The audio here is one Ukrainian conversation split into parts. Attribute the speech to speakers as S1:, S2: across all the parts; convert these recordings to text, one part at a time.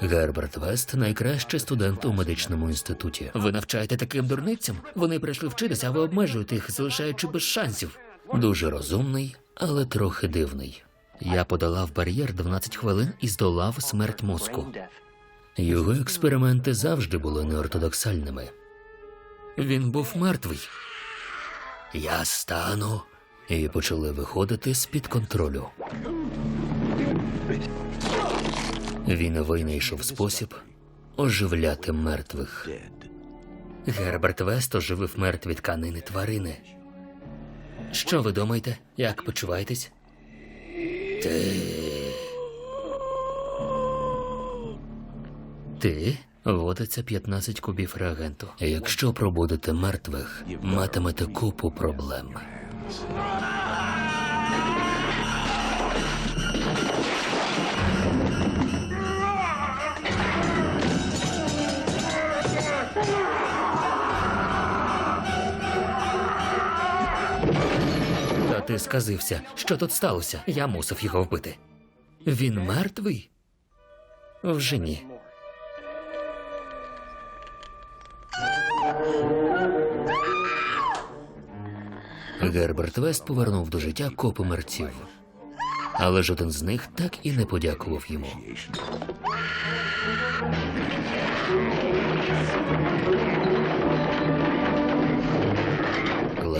S1: Герберт Вест найкращий студент у медичному інституті. Ви навчаєте таким дурницям? Вони прийшли вчитися, а ви обмежуєте їх, залишаючи без шансів. Дуже розумний, але трохи дивний. Я подолав бар'єр 12 хвилин і здолав смерть мозку. Його експерименти завжди були неортодоксальними. Він був мертвий. Я стану. І почали виходити з-під контролю. Він винайшов спосіб оживляти мертвих. Герберт Вест оживив мертві тканини тварини. Що ви думаєте? Як почуваєтесь? Ти. Ти водиться 15 кубів реагенту. Якщо пробудете мертвих, матимете купу проблем. Ти сказився, що тут сталося? Я мусив його вбити. Він мертвий? Вже ні. Герберт Вест повернув до життя копи мерців. Але жоден з них так і не подякував йому.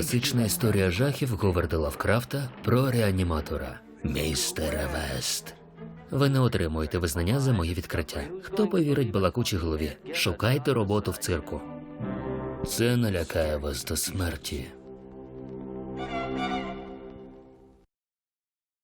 S1: Класична історія жахів Говарда Лавкрафта про реаніматора. Містера Вест. Ви не отримуєте визнання за моє відкриття. Хто повірить балакучій голові? Шукайте роботу в цирку. Це налякає вас до смерті.